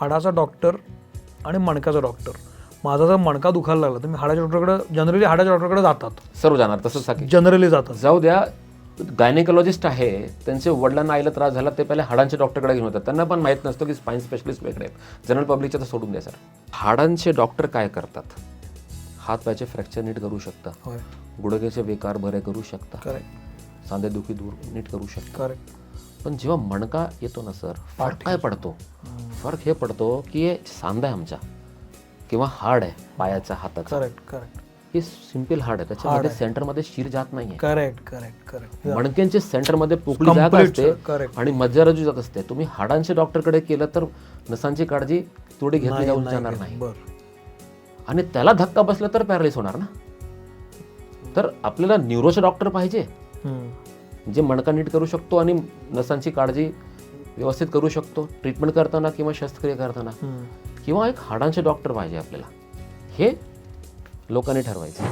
हाडाचा डॉक्टर आणि मणक्याचा डॉक्टर. माझा जर मणका दुखायला लागला तर मी हाडाच्या डॉक्टरकडे जनरली हाडाच्या डॉक्टरकडे जातात. सर्व जाणार तसंच जनरली जातात. जाऊ द्या गायनेकोलॉजिस्ट आहे त्यांचे वडिलांना आईला त्रास झाला ते पहिले हाडांच्या डॉक्टरकडे घेऊन होतात त्यांना पण माहीत नसतं की स्पाईन स्पेशलिस्ट वेगळे आहेत. जनरल पब्लिकचे तर सोडून द्या सर हाडांचे डॉक्टर काय करतात? हात पायाचे फ्रॅक्चर नीट करू शकता. गुडघ्याचे विकार बरे करू शकता. सांधेदुखी दूर नीट करू शकता. पण जेव्हा मणका येतो ना सर फरक काय पडतो. फरक हे पडतो की हे सांधा आहे आमचा किंवा हाड आहे पायाचा हाताचा. करेक्ट करेक्ट हे सिंपल हाड आहे. त्याच्यामध्ये सेंटरमध्ये शिर जात नाहीये. करेक्ट करेक्ट करेक्ट मणक्यांच्या सेंटरमध्ये पोकळी Complete, असते. Correct. आणि मज्जारजू जात असते. तुम्ही हाडांच्या डॉक्टरकडे केलं तर नसांची काळजी थोडी घेतली जाऊन जाणार नाही. बर. आणि त्याला धक्का बसला तर पॅरालिस होणार ना? तर आपल्याला न्यूरोचे डॉक्टर पाहिजे. जे मणका नीट करू शकतो आणि नसांची काळजी व्यवस्थित करू शकतो ट्रीटमेंट करताना किंवा शस्त्रक्रिया करताना. किंवा एक हाडांचे डॉक्टर पाहिजे आपल्याला. हे लोकांनी ठरवायचं.